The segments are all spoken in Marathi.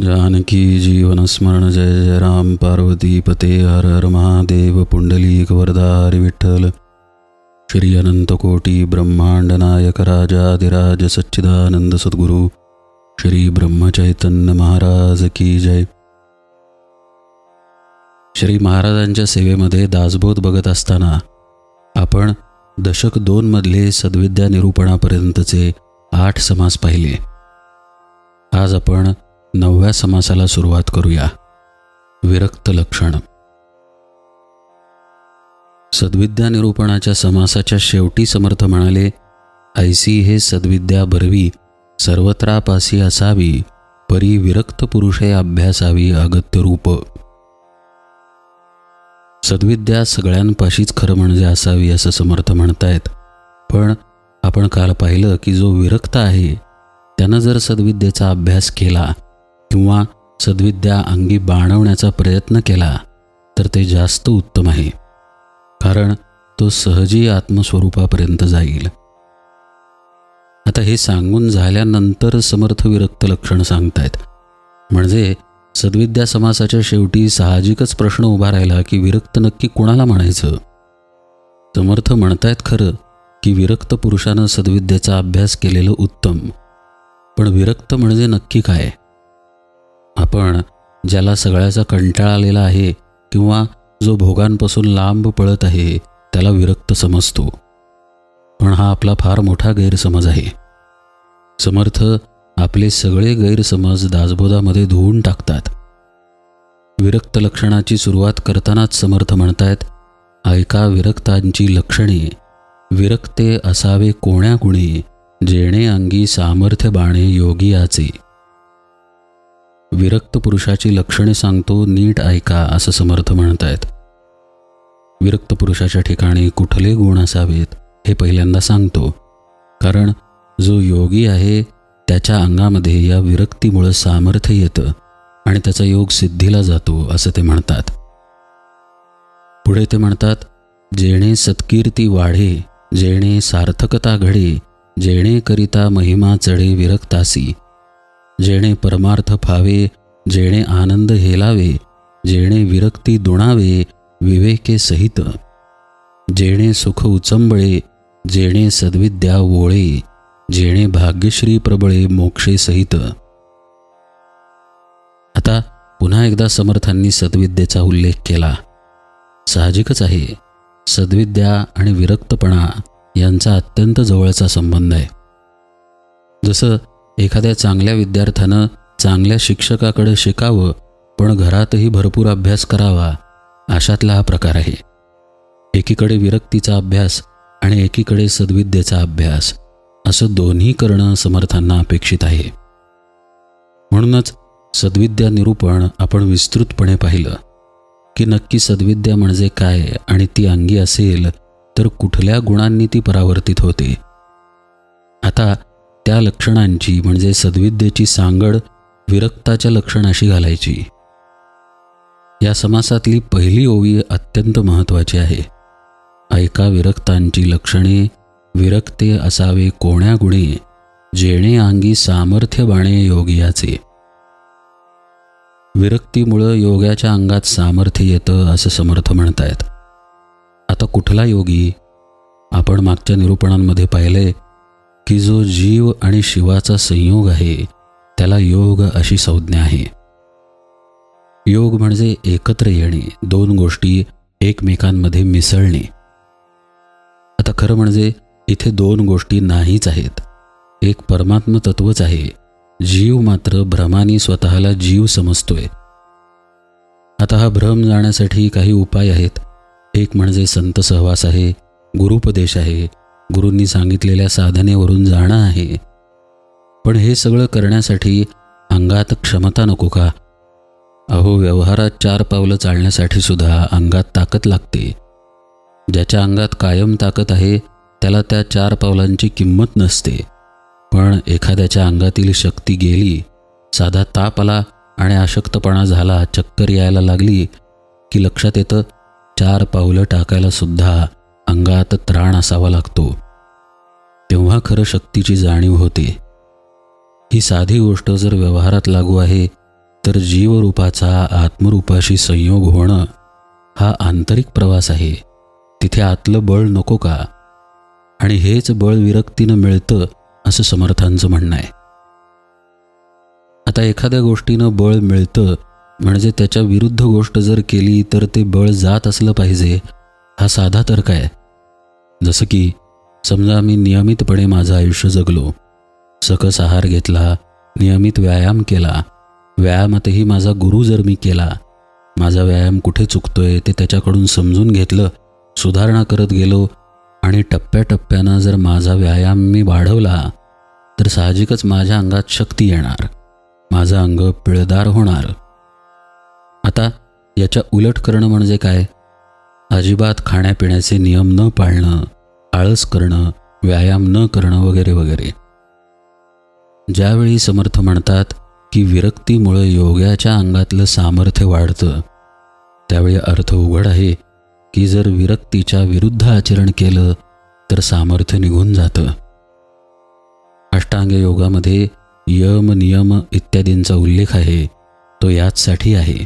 जानकी जीवनस्मरण जय जय राम। पार्वती पते हर हर महादेव। पुंडलीक वरदा हरी विठ्ठल। श्री अनंतकोटी ब्रह्मांड नायक राजाधिराज सच्चिदानंद सद्गुरू। श्री ब्रह्मचैतन्य महाराज की जय। श्री महाराजांच्या सेवेमध्ये दासबोध बघत असताना आपण दशक दोनमधले सद्विद्या निरूपणापर्यंतचे आठ समास पाहिले. आज आपण नवव्या समासाला सुरुवात करूया. विरक्त लक्षण. सद्विद्या निरूपणाच्या समासाच्या शेवटी समर्थ म्हणाले ऐसी हे सद्विद्या भरवी सर्वत्रापासी असावी परी विरक्त पुरुषे अभ्यासावी अगत्य रूप. सद्विद्या सगळ्यांपाशीच खरं म्हणजे असावी असं समर्थ म्हणतायत. पण आपण काल पाहिलं की जो विरक्त आहे त्यानं जर सद्विद्येचा अभ्यास केला किंवा सद्विद्या अंगी बाणवण्याचा प्रयत्न केला तर ते जास्त उत्तम आहे. कारण तो सहजी आत्मस्वरूपापर्यंत जाईल. आता हे सांगून झाल्यानंतर समर्थ विरक्त लक्षण सांगतायत. म्हणजे सद्विद्या समासाच्या शेवटी साहजिकच प्रश्न उभा राहिला की विरक्त नक्की कुणाला म्हणायचं? समर्थ म्हणतायत खरं की विरक्त पुरुषानं सद्विद्येचा अभ्यास केलेलं उत्तम. पण विरक्त म्हणजे नक्की काय? आपण ज्याला सगळ्याचा कंटाळा आलेला आहे किंवा जो भोगांपासून लांब पळत आहे त्याला विरक्त समजतो. पण हा आपला फार मोठा गैरसमज आहे. समर्थ आपले सगळे गैरसमज दासबोधामध्ये धुवून टाकतात. विरक्त लक्षणाची सुरुवात करतानाच समर्थ म्हणतायत ऐका विरक्तांची लक्षणे विरक्ते असावे कोण्या कुणी जेणे अंगी सामर्थ्य बाणे योगियाचे. विरक्त पुरुषाची लक्षणे सांगतो नीट ऐका असं समर्थ म्हणतायत. विरक्त पुरुषाच्या ठिकाणी कुठले गुण असावेत हे पहिल्यांदा सांगतो. कारण जो योगी आहे त्याच्या अंगामध्ये या विरक्तीमुळं सामर्थ्य येतं आणि त्याचा योग सिद्धीला जातो असं ते म्हणतात. पुढे ते म्हणतात जेणे सत्कीर्ती वाढे जेणे सार्थकता घडे जेणेकरिता महिमा चढे विरक्तासी जेणे परमार्थ फावे जेणे आनंद हेलावे जेणे विरक्ती दुणावे विवेके सहित. जेणे सुख उचंबळे जेणे सद्विद्या वोळे जेणे भाग्यश्री प्रबळे मोक्षे सहित. आता पुन्हा एकदा समर्थांनी सद्विद्येचा उल्लेख केला. साहजिकच आहे. सद्विद्या आणि विरक्तपणा यांचा अत्यंत जवळचा संबंध आहे. जसं एखाद्या चांगल्या विद्यार्थ्यानं चांगल्या शिक्षकाकडे शिकावं पण घरातही भरपूर अभ्यास करावा अशातला हा प्रकार आहे. एकीकडे विरक्तीचा अभ्यास आणि एकीकडे सद्विद्येचा अभ्यास असं दोन्ही करणं समर्थांना अपेक्षित आहे. म्हणूनच सद्विद्या निरूपण आपण विस्तृतपणे पाहिलं की नक्की सद्विद्या म्हणजे काय आणि ती अंगी असेल तर कुठल्या गुणांनी ती परावर्तित होते? आता त्या लक्षणांची म्हणजे सद्विद्येची सांगड विरक्ताच्या लक्षणाशी घालायची. या समासातली पहिली ओवी अत्यंत महत्त्वाची आहे. ऐका विरक्तांची लक्षणे विरक्ते असावे कोण्या गुणे जेणे अंगी सामर्थ्य बाणे योगियाचे विरक्तीमुळं योगाच्या अंगात सामर्थ्य येतं असं समर्थ म्हणतायत. आता कुठला योगी? आपण मागच्या निरूपणांमध्ये पाहिले की जो जीव आणि शिवाचा संयोग आहे त्याला योग अशी संज्ञा आहे. योग म्हणजे एकत्र येणे दोन गोष्टी एकमेकांमध्ये मिसळणे. आता खरं म्हणजे इथे दोन गोष्टी नाहीच आहेत. एक परमात्म तत्वच आहे. जीव मात्र भ्रमाने स्वतःला जीव समजतोय. आता हा भ्रम जाण्यासाठी काही उपाय आहेत. एक म्हणजे संत सहवास आहे गुरुपदेश आहे गुरूंनी सांगितलेल्या साधनेवरून जाणं आहे. पण हे सगळं करण्यासाठी अंगात क्षमता नको का? अहो व्यवहारात चार पावलं चालण्यासाठी सुद्धा अंगात ताकद लागते. ज्याच्या अंगात कायम ताकद आहे त्याला त्या चार पावलांची किंमत नसते. पण एखाद्याच्या अंगातील शक्ती गेली साधा ताप आला आणि अशक्तपणा झाला चक्कर यायला लागली की लक्षात येतं चार पावलं टाकायला सुद्धा अंगात त्राण असावा लागतो. तेव्हा खरं शक्तीची जाणीव होते. ही साधी गोष्ट जर व्यवहारात लागू आहे तर जीवरूपाचा आत्मरूपाशी संयोग होणं हा आंतरिक प्रवास आहे. तिथे आतलं बळ नको का? आणि हेच बळ विरक्तीनं मिळतं असं समर्थांचं म्हणणं आहे. आता एखाद्या गोष्टीनं बळ मिळतं म्हणजे त्याच्या विरुद्ध गोष्ट जर केली तर ते बळ जात असलं पाहिजे हा साधा तर्क आहे. जसं की समजा मी नियमितपणे माझं आयुष्य जगलो. सकस आहार घेतला नियमित व्यायाम केला. व्यायामातही माझा गुरु जर मी केला माझा व्यायाम कुठे चुकतोय ते त्याच्याकडून समजून घेतलं सुधारणा करत गेलो आणि टप्प्याटप्प्यानं जर माझा व्यायाम मी वाढवला तर साहजिकच माझ्या अंगात शक्ती येणार. माझं अंग पिळदार होणार. आता याच्या उलट करणं म्हणजे काय? अजिबात खाण्यापिण्याचे नियम न पाळणं आळस करणं व्यायाम न करणं वगैरे वगैरे. ज्यावेळी समर्थ म्हणतात की विरक्तीमुळे योग्याच्या अंगातलं सामर्थ्य वाढतं त्यावेळी अर्थ उघड आहे की जर विरक्तीच्या विरुद्ध आचरण केलं तर सामर्थ्य निघून जातं. अष्टांग योगामध्ये यम नियम इत्यादींचा उल्लेख आहे तो याचसाठी आहे.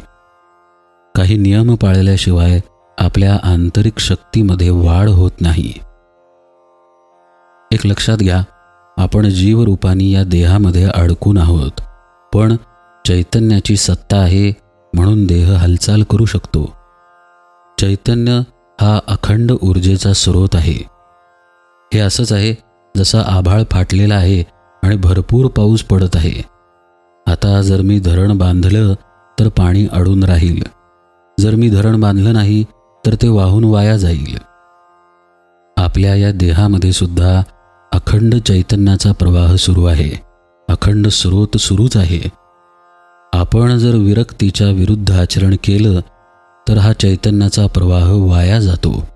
काही नियम पाळल्याशिवाय आपल्या आंतरिक शक्तीमध्ये वाढ होत नाही. एक लक्षात घ्या आपण जीवरूपानी या देहामध्ये अडकून आहोत पण चैतन्याची सत्ता आहे म्हणून देह हालचाल करू शकतो. चैतन्य हा अखंड ऊर्जेचा स्रोत आहे. हे असंच आहे जसा आभाळ फाटलेला आहे आणि भरपूर पाऊस पडत आहे. आता जर मी धरण बांधलं तर पाणी अडून राहील. जर मी धरण बांधलं नाही तर ते वाहून वाया जाईल. आपल्या या देहामध्ये सुद्धा अखंड चैतन्याचा प्रवाह सुरू आहे. अखंड स्रोत सुरूच आहे. आपण जर विरक्तीच्या विरुद्ध आचरण केलं तर हा चैतन्याचा प्रवाह वाया जातो.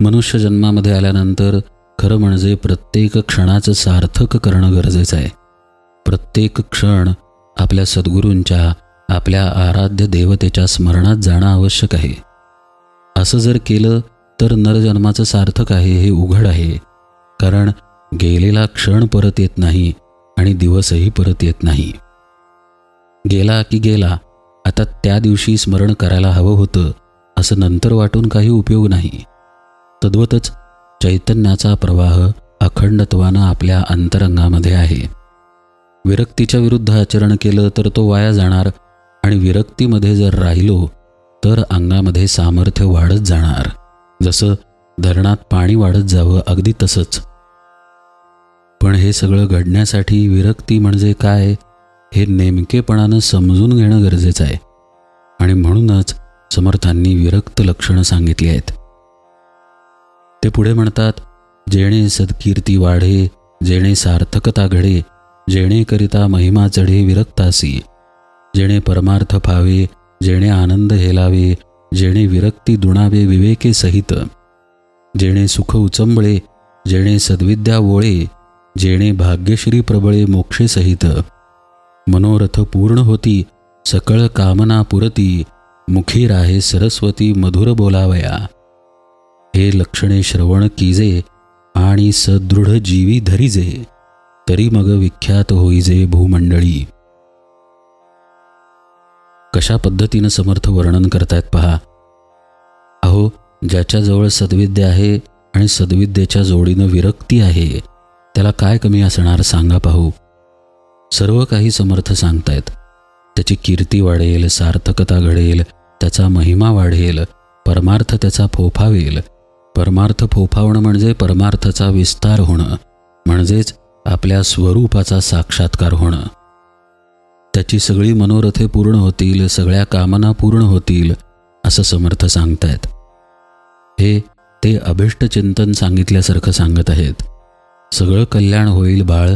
मनुष्य जन्मामध्ये आल्यानंतर खरं म्हणजे प्रत्येक क्षणाचं सार्थक करणं गरजेचं आहे. प्रत्येक क्षण आपल्या सद्गुरूंच्या आपल्या आराध्य देवतेच्या स्मरणात जाणं आवश्यक आहे. असं जर केलं तर नरजन्माचं सार्थक आहे हे उघड आहे. कारण गेलेला क्षण परत येत नाही आणि दिवसही परत येत नाही. गेला की गेला आता त्या दिवशी स्मरण करायला हवं होतं असं नंतर वाटून काही उपयोग नाही. तद्वतच चैतन्याचा प्रवाह अखंडत्वानं आपल्या अंतरंगामध्ये आहे. विरक्तीच्या विरुद्ध आचरण केलं तर तो वाया जाणार आणि विरक्तीमध्ये जर राहिलो तर अंगामध्ये सामर्थ्य वाढत जाणार. जसं धरणात पाणी वाढत जावं अगदी तसंच. पण हे सगळं घडण्यासाठी विरक्ती म्हणजे काय हे नेमकेपणानं समजून घेणं गरजेचं आहे. आणि म्हणूनच समर्थांनी विरक्त लक्षणं सांगितली आहेत. ते पुढे म्हणतात जेणे सदकीर्ती वाढे जेणे सार्थकता घडे जेणेकरिता महिमा चढे विरक्तासी. जेणे परमार्थ फावे जेणे आनंद हेलावे जेणे विरक्ती दुणावे विवेके सहित. जेणे सुख उचंबळे जेणे सद्विद्या वोळे जेणे भाग्यश्री प्रबळे मोक्षे सहित. मनोरथ पूर्ण होती सकळ कामना पुरती मुखी राहे सरस्वती मधुर बोलावया. हे लक्षणे श्रवण कीजे आणि सदृढ जीवी धरीजे तरी मग विख्यात होईजे भूमंडळी. कशा पद्धतीनं समर्थ वर्णन करतायत पहा. अहो ज्याच्याजवळ सद्विद्या आहे आणि सद्विद्येच्या जोडीनं विरक्ती आहे त्याला काय कमी असणार सांगा पाहू. सर्व काही समर्थ सांगतायत. त्याची कीर्ती वाढेल सार्थकता घडेल त्याचा महिमा वाढेल परमार्थ त्याचा फोफावेल. परमार्थ फोफावणं म्हणजे परमार्थाचा विस्तार होणं म्हणजेच आपल्या स्वरूपाचा साक्षात्कार होणं. त्याची सगळी मनोरथे पूर्ण होतील सगळ्या कामना पूर्ण होतील असं समर्थ सांगतायत. हे ते अभिष्ट चिंतन सांगितल्यासारखं सांगत आहेत. सगळं कल्याण होईल बाळ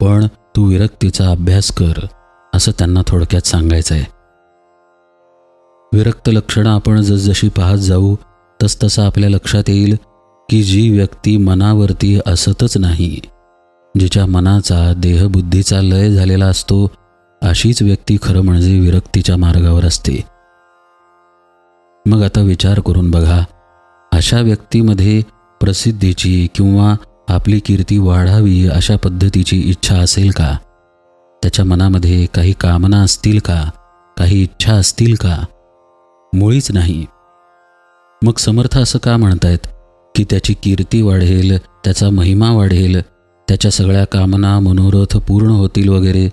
पण तू विरक्तीचा अभ्यास कर असं त्यांना थोडक्यात सांगायचं आहे विरक्त लक्षणं आपण जसजशी पाहत जाऊ तसतसं आपल्या लक्षात येईल की जी व्यक्ती मनावरती असतच नाही जिच्या मनाचा देहबुद्धीचा लय झालेला असतो अशीच व्यक्ती खरं म्हणजे विरक्तीच्या मार्गावर असते. मग आता विचार करून बघा अशा व्यक्तीमध्ये प्रसिद्धीची किंवा आपली कीर्ती वाढावी अशा पद्धतीची इच्छा असेल का? त्याच्या मनामध्ये काही कामना असतील का? काही इच्छा असतील का? मुळीच नाही. मग समर्थ असं का म्हणतायत? की त्याची कीर्ती वाढेल त्याचा महिमा वाढेल त्याच्या सगळ्या कामना मनोरथ पूर्ण होतील वगैरे?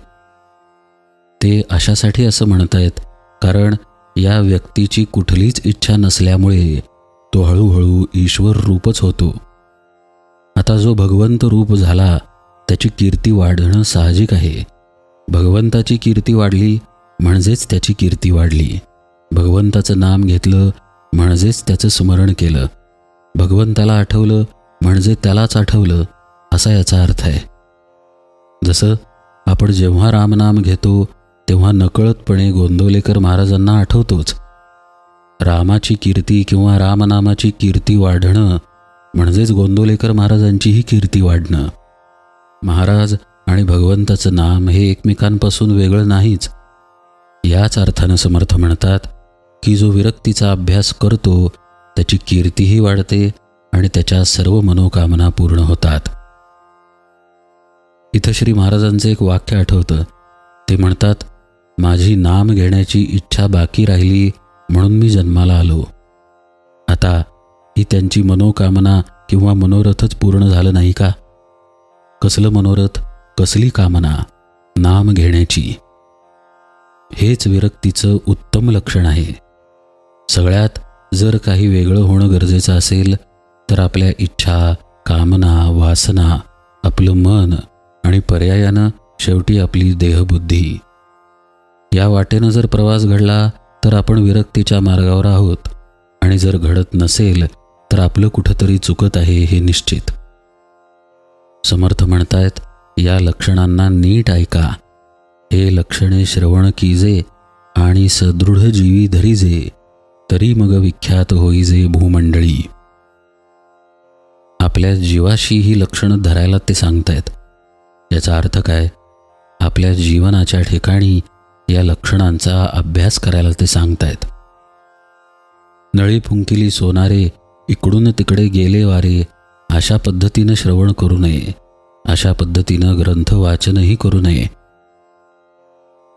ते अशासाठी असं म्हणतायत कारण या व्यक्तीची कुठलीच इच्छा नसल्यामुळे तो हळूहळू ईश्वर रूपच होतो. आता जो भगवंत रूप झाला त्याची कीर्ती वाढणं साहजिक आहे. भगवंताची कीर्ती वाढली म्हणजेच त्याची कीर्ती वाढली. भगवंताचं नाम घेतलं म्हणजेच त्याचं स्मरण केलं. भगवंताला आठवलं म्हणजे त्यालाच आठवलं असा याचा अर्थ आहे. जसं आपण जेव्हा रामनाम घेतो तेव्हा नकळतपणे गोंदवलेकर महाराजांना आठवतोच. रामाची कीर्ती किंवा रामनामाची कीर्ती वाढणं म्हणजेच गोंदवलेकर महाराजांचीही कीर्ती वाढणं. महाराज आणि भगवंताचं नाम हे एकमेकांपासून वेगळं नाहीच. याच अर्थानं समर्थ म्हणतात की जो विरक्तीचा अभ्यास करतो त्याची कीर्तीही वाढते आणि त्याच्या सर्व मनोकामना पूर्ण होतात. इथं श्री महाराजांचं एक वाक्य आठवतं. ते म्हणतात माझी नाम घेण्याची इच्छा बाकी राहिली म्हणून मी जन्माला आलो. आता ही त्यांची मनोकामना किंवा मनोरथच पूर्ण झालं नाही का? कसलं मनोरथ? कसली कामना? नाम घेण्याची. हेच विरक्तीचं उत्तम लक्षण आहे. सगळ्यात जर काही वेगळं होणं गरजेचं असेल तर आपल्या इच्छा कामना वासना आपलं मन आणि पर्यायानं शेवटी आपली देहबुद्धी. या वाटेनं जर प्रवास घडला तर आपण विरक्तीच्या मार्गावर आहोत. आणि जर घडत नसेल तर आपलं कुठंतरी चुकत आहे हे निश्चित. समर्थ म्हणतायत या लक्षणांना नीट ऐका. हे लक्षणे श्रवण कीजे आणि सदृढ जीवी धरीजे तरी मग विख्यात होईजे भूमंडळी. आपल्या जीवाशी ही लक्षणं धरायला ते सांगतायत. याचा अर्थ काय? आपल्या जीवनाच्या ठिकाणी या लक्षणांचा अभ्यास करायला ते सांगतायत. नळी फुंकिली सोनारे इकडून तिकडे गेले वारे अशा पद्धतीनं श्रवण करू नये. अशा पद्धतीनं ग्रंथ वाचनही करू नये.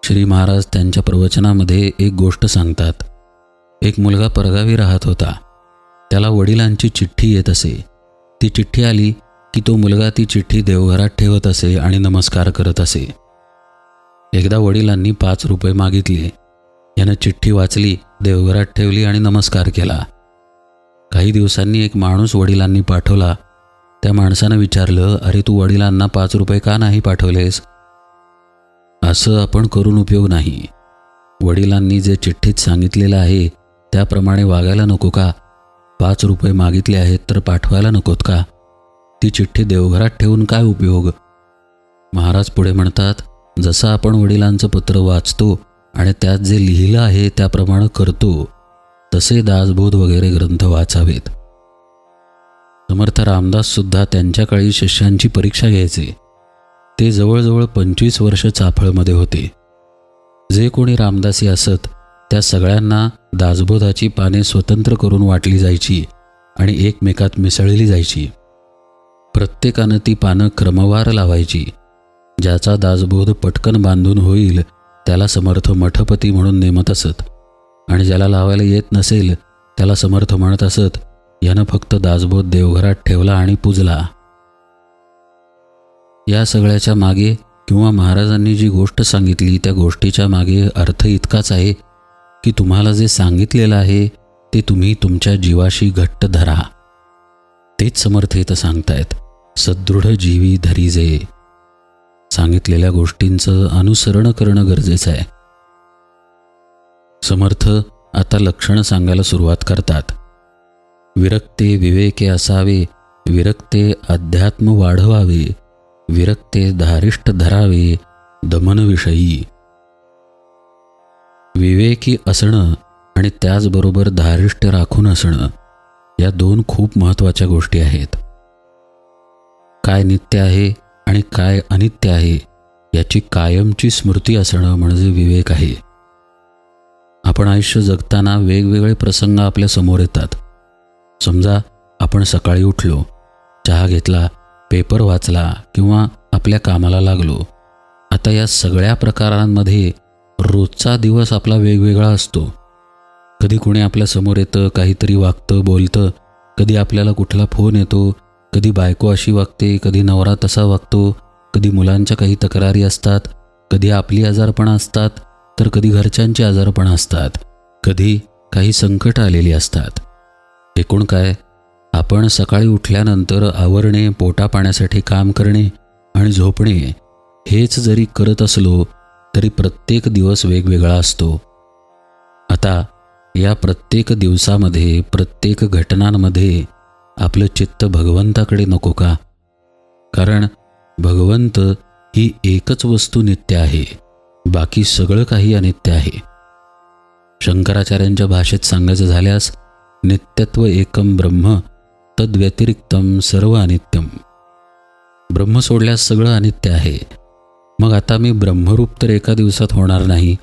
श्री महाराज त्यांच्या प्रवचनामध्ये एक गोष्ट सांगतात. एक मुलगा परगावी राहत होता. त्याला वडिलांची चिठ्ठी येत असे. ती चिठ्ठी आली की तो मुलगा ती चिठ्ठी देवघरात ठेवत असे आणि नमस्कार करत असे. एकदा वडिलांनी पाच रुपये मागितले. यानं चिठ्ठी वाचली देवघरात ठेवली आणि नमस्कार केला. काही दिवसांनी एक माणूस वडिलांनी पाठवला. त्या माणसानं विचारलं अरे तू वडिलांना पाच रुपये का नाही पाठवलेस? असं आपण करून उपयोग नाही. वडिलांनी जे चिठ्ठीत सांगितलेलं आहे त्याप्रमाणे वागायला नको का? पाच रुपये मागितले आहेत तर पाठवायला नकोत का? ती चिठ्ठी देवघरात ठेवून काय उपयोग? महाराज पुढे म्हणतात जसं आपण वडिलांचं पत्र वाचतो आणि त्यात जे लिहिलं आहे त्याप्रमाणे करतो तसे दासबोध वगैरे ग्रंथ वाचावेत. समर्थ रामदास सुद्धा त्यांच्या काळी शिष्यांची परीक्षा घ्यायचे. ते जवळजवळ पंचवीस वर्ष चाफळमध्ये होते. जे कोणी रामदासी असत त्या सगळ्यांना दासबोधाची पाने स्वतंत्र करून वाटली जायची आणि एकमेकात मिसळली जायची. प्रत्येकानं ती पानं क्रमवार लावायची. ज्याचा दासबोध पटकन बांधून होईल त्याला समर्थ मठपती म्हणून नेमत असत. आणि ज्याला लावायला येत नसेल त्याला समर्थ म्हणत असत यानं फक्त दासबोध देवघरात ठेवला आणि पूजला. या सगळ्याच्या मागे किंवा महाराजांनी जी गोष्ट सांगितली त्या गोष्टीच्या मागे अर्थ इतकाच आहे की तुम्हाला जे सांगितलेलं आहे ते तुम्ही तुमच्या जीवाशी घट्ट धरा. तेच समर्थ इथं सांगतायत. सदृढ जीवी धरीजे सांगितलेल्या गोष्टींचं अनुसरण करणं गरजेचं आहे. समर्थ आता लक्षणं सांगायला सुरुवात करतात. विरक्ते विवेके असावे विरक्ते अध्यात्म वाढवावे विरक्ते धारिष्ट धरावे दमनविषयी. विवेकी असणं आणि त्याचबरोबर धारिष्ट राखून असणं या दोन खूप महत्त्वाच्या गोष्टी आहेत. काय नित्य आहे? आणि काय अनित्य आहे याची कायमची स्मृती असणं म्हणजे विवेक आहे. आपण आयुष्य जगताना वेगवेगळे प्रसंग आपल्यासमोर येतात. समजा आपण सकाळी उठलो चहा घेतला पेपर वाचला किंवा आपल्या कामाला लागलो. आता या सगळ्या प्रकारांमध्ये रोजचा दिवस आपला वेगवेगळा असतो. कधी कोणी आपल्यासमोर येतं काहीतरी वागतं बोलतं कधी आपल्याला कुठला फोन येतो कधी बायको अशी वागते कधी नवरा तसा वागतो कधी मुलांच्या काही तक्रारी असतात कधी आपली आजारपणं असतात तर कधी घरच्यांची आजारपणं असतात कधी काही संकट आलेली असतात. एकूण काय आपण सकाळी उठल्यानंतर आवरणे पोटा पाण्यासाठी काम करणे आणि झोपणे हेच जरी करत असलो तरी प्रत्येक दिवस वेगवेगळा असतो. आता या प्रत्येक दिवसामध्ये प्रत्येक घटनांमध्ये आपलं चित्त भगवंताकडे नको का? कारण भगवंत ही एकच वस्तू नित्य आहे. बाकी सगळं काही अनित्य आहे. शंकराचार्यांच्या भाषेत सांगायचं झाल्यास नित्यत्व एकम ब्रह्म तद्व्यतिरिक्तम सर्व अनित्यम. ब्रह्म सोडल्यास सगळं अनित्य आहे. मग आता मी ब्रह्मरूप तर एका दिवसात होणार नाही.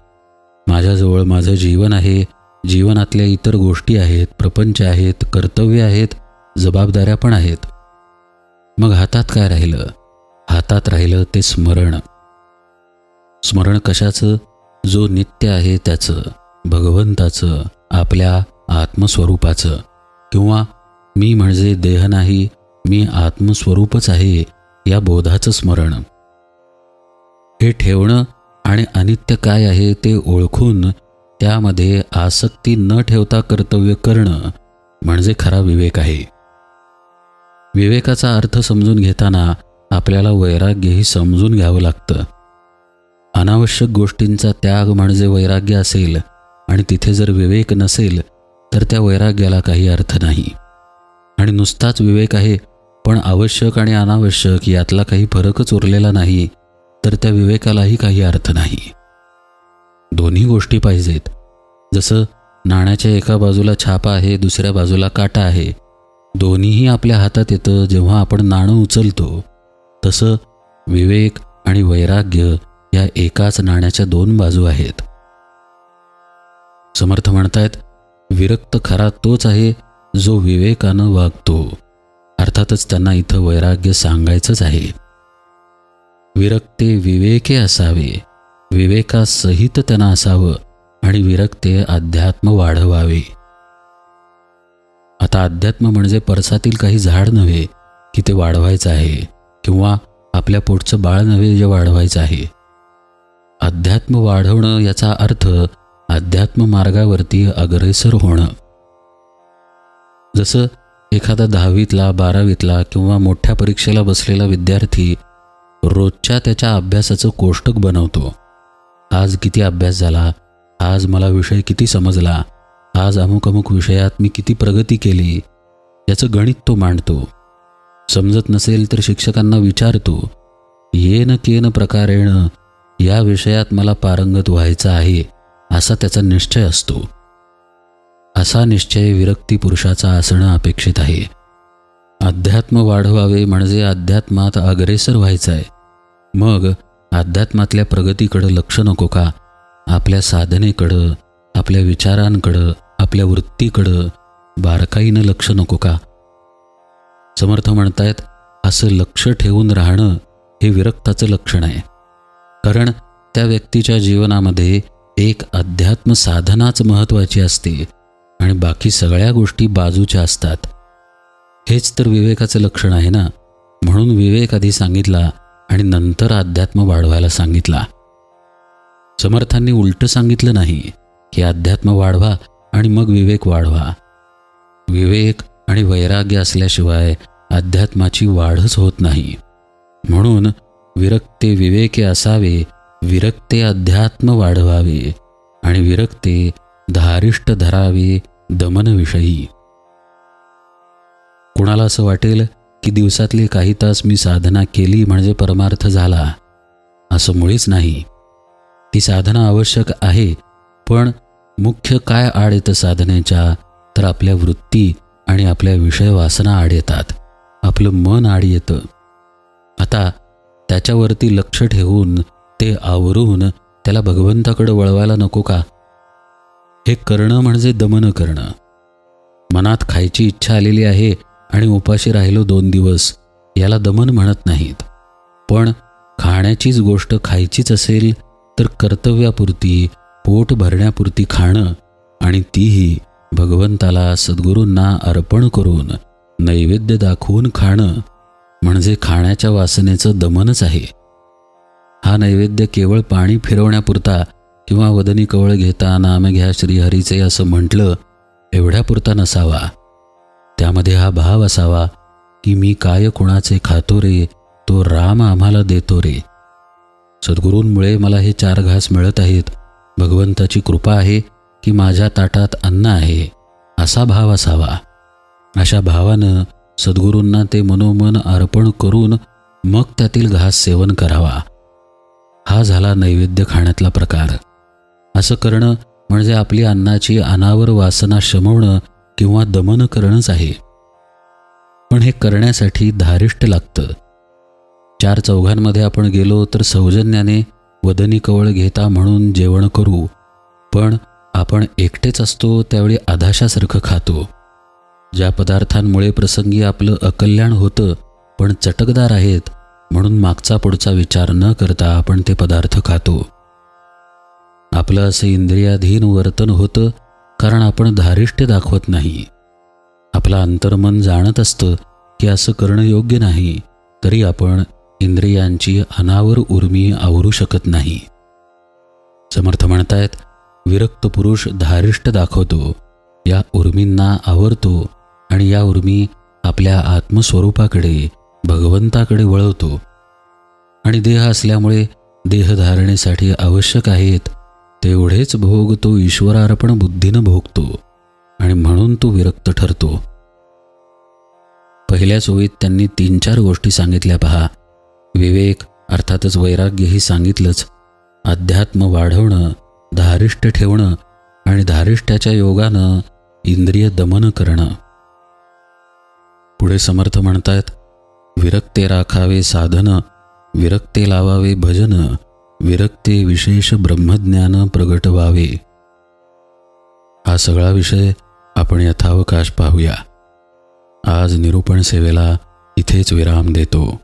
माझ्याजवळ माझं जीवन आहे. जीवनातल्या इतर गोष्टी आहेत प्रपंच आहेत कर्तव्य आहेत जबाबदाऱ्या पण आहेत. मग हातात काय राहिलं? हातात राहिलं ते स्मरण. स्मरण कशाचं? जो नित्य आहे त्याचं भगवंताचं आपल्या आत्मस्वरूपाचं. किंवा मी म्हणजे देह नाही मी आत्मस्वरूपच आहे या बोधाचं स्मरण. हे ठेवणं आणि अनित्य काय आहे ते ओळखून त्यामध्ये आसक्ती न ठेवता कर्तव्य करणं म्हणजे खरा विवेक आहे. विवेकाचा अर्थ समजून घेताना आपल्याला वैराग्यही समजून घ्यावं लागतं. अनावश्यक गोष्टींचा त्याग म्हणजे वैराग्य असेल आणि तिथे जर विवेक नसेल तर त्या वैराग्याला काही अर्थ नाही. आणि नुसताच विवेक आहे पण आवश्यक आणि अनावश्यक यातला काही फरकच उरलेला नाही तर त्या विवेकालाही काही अर्थ नाही. दोन्ही गोष्टी पाहिजेत. जसं नाण्याच्या एका बाजूला छापा आहे दुसऱ्या बाजूला काटा आहे दोन्हीही आपल्या हातात येतं जेव्हा आपण नाणं उचलतो. तसं विवेक आणि वैराग्य या एकाच नाण्याच्या दोन बाजू आहेत. समर्थ म्हणतायत विरक्त खरा तोच आहे जो विवेकानं वागतो. अर्थातच त्यांना इथं वैराग्य सांगायचंच आहे. विरक्ते विवेके असावे. विवेकासहित त्यांना असावं आणि विरक्ते अध्यात्म वाढवावे. आता अध्यात्म म्हणजे परसातील काही झाड नव्हे की ते वाढवायचं आहे किंवा आपल्या पोटचं बाळ नव्हे जे वाढवायचं आहे. अध्यात्म वाढवणं याचा अर्थ अध्यात्म मार्गावरती अग्रेसर होणं. जसं एखादा दहावीतला बारावीतला किंवा मोठ्या परीक्षेला बसलेला विद्यार्थी रोजच्या त्याच्या अभ्यासाचं कोष्टक बनवतो. आज किती अभ्यास झाला आज मला विषय किती समजला आज अमुक अमुक विषयात मी किती प्रगती केली याचं गणित तो मांडतो. समजत नसेल तर शिक्षकांना विचारतो येन केन प्रकारेण या विषयात मला पारंगत व्हायचं आहे असा त्याचा निश्चय असतो. असा निश्चय विरक्ती पुरुषाचा असणं अपेक्षित आहे. अध्यात्म वाढवावे म्हणजे अध्यात्मात अग्रेसर व्हायचं आहे मग अध्यात्मातल्या प्रगतीकडं लक्ष नको का? आपल्या साधनेकडं आपल्या विचारांकडं आपल्या वृत्तीकडं बारकाईनं लक्ष नको का? समर्थ म्हणतायत असं लक्ष ठेवून राहणं हे विरक्ताचं लक्षण आहे. कारण त्या व्यक्तीच्या जीवनामध्ये एक अध्यात्म साधनाच महत्त्वाची असते आणि बाकी सगळ्या गोष्टी बाजूच्या असतात. हेच तर विवेकाचं लक्षण आहे ना? म्हणून विवेक आधी सांगितला आणि नंतर अध्यात्म वाढवायला सांगितला. समर्थांनी उलटं सांगितलं नाही की अध्यात्म वाढवा आणि मग विवेक वाढवा. विवेक आणि वैराग्य असल्याशिवाय अध्यात्माची वाढच होत नाही. म्हणून विरक्ते विवेके असावे विरक्ते अध्यात्म वाढवावे आणि विरक्ते धारिष्ट धरावे दमनविषयी. कुणाला असं वाटेल की दिवसातले काही तास मी साधना केली म्हणजे परमार्थ झाला? असं मुळीच नाही. ती साधना आवश्यक आहे पण मुख्य काय आड येतं साधनेच्या तर आपल्या वृत्ती आणि आपल्या विषय वासना आड येतात. आपलं मन आड येतं. आता त्याच्यावरती लक्ष ठेवून ते आवरून त्याला भगवंताकडे वळवायला नको का? हे करणं म्हणजे दमन करणं. मनात खायची इच्छा आलेली आहे आणि उपाशी राहिलो दोन दिवस याला दमन म्हणत नाहीत. पण खाण्याचीच गोष्ट खायचीच असेल तर कर्तव्यापुरती पोट भरण्यापुरती खाणं आणि तीही भगवंताला सद्गुरूंना अर्पण करून नैवेद्य दाखवून खाणं म्हणजे खाण्याच्या वासनेचं दमनच आहे. हा नैवेद्य केवळ पाणी फिरवण्यापुरता किंवा वदनी कवळ घेता नाम घ्या श्रीहरीचे असं म्हटलं एवढ्यापुरता नसावा. त्यामध्ये हा भाव असावा की मी काय कुणाचे खातो रे तो राम आम्हाला देतो रे. सद्गुरूंमुळे मला हे चार घास मिळत आहेत. भगवंताची कृपा आहे की माझ्या ताटात अन्न आहे असा भाव असावा. अशा भावानं सद्गुरूंना ते मनोमन अर्पण करून मग त्यातील घास सेवन करावा. हा झाला नैवेद्य खाण्यातला प्रकार. असं करणं म्हणजे आपली अन्नाची अनावर वासना शमवणं किंवा दमन करणंच आहे. पण हे करण्यासाठी धारिष्ट लागतं. चार चौघांमध्ये आपण गेलो तर सौजन्याने वदनी कवळ घेता म्हणून जेवण करू पण आपण एकटेच असतो त्यावेळी आधाशासारखं खातो. ज्या पदार्थांमुळे प्रसंगी आपलं अकल्याण होतं पण चटकदार आहेत म्हणून मागचा पुढचा विचार न करता आपण ते पदार्थ खातो. आपलं असं इंद्रियाधीन वर्तन होतं कारण आपण धारिष्ट्य दाखवत नाही. आपलं अंतर्मन जाणत असतं की असं करणं योग्य नाही तरी आपण इंद्रियांची अनावर उर्मी आवरू शकत नाही. समर्थ म्हणतायत विरक्त पुरुष धारिष्ट दाखवतो या उर्मींना आवरतो आणि या उर्मी आपल्या आत्मस्वरूपाकडे भगवंताकडे वळवतो. आणि देह असल्यामुळे देहधारणेसाठी आवश्यक आहेत तेवढेच भोग तो ईश्वरार्पण बुद्धीनं भोगतो आणि म्हणून तो विरक्त ठरतो. पहिल्या सोयीत त्यांनी तीन चार गोष्टी सांगितल्या पहा. विवेक अर्थातच वैराग्यही सांगितलंच. अध्यात्म वाढवणं धारिष्ट ठेवणं आणि धारिष्ट्याच्या योगानं इंद्रिय दमन करणं. पुढे समर्थ म्हणतायत विरक्ते राखावे साधन विरक्ते लावावे भजन विरक्ते विशेष ब्रह्मज्ञान प्रगट व्हावे हा सगळा विषय आपण यथावकाश पाहूया. आज निरूपण सेवेला इथेच विराम देतो.